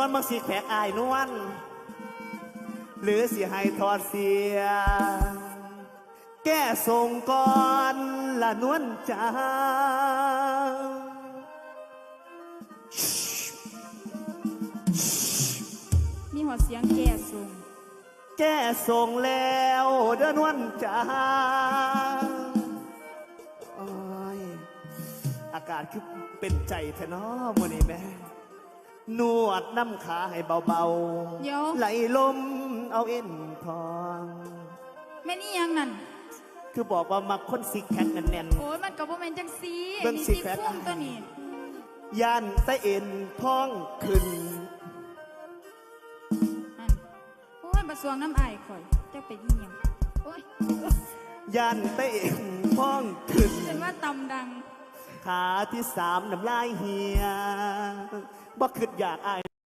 อนมังสีแขกอายนวลหรือสิให้ทอดเสีย แก้ส่งก่อนละนวลจ้ามีหัวเสียงแก่สูงแก้ส่งแล้วเดินวันจ้าโอ้ยอากาศคือเป็นใจแท้เนาะมื่อนี้แม่ นวดน้ำขาให้เบาเดี๋ยว ๆ ไหลลมเอาเอ็นทอง แม่นี่ยังนั่น คือบอกว่ามักคนสิกแข็งแน่น โอ้ยมันกับโมเมนจังสีเบิ่งนี่สิสิแฟน พุ่งตัวนี้ๆยันไตเอ็นพองขึ้นนั่นโอ้ยบะสวงน้ำอายข่อยจะเป็นอีหยังโอ้ยยันไตเอ็นพองขึ้น เป็นว่าตำดัง ขาที่สามน้ำลายเหียบ่คิดอยากอาย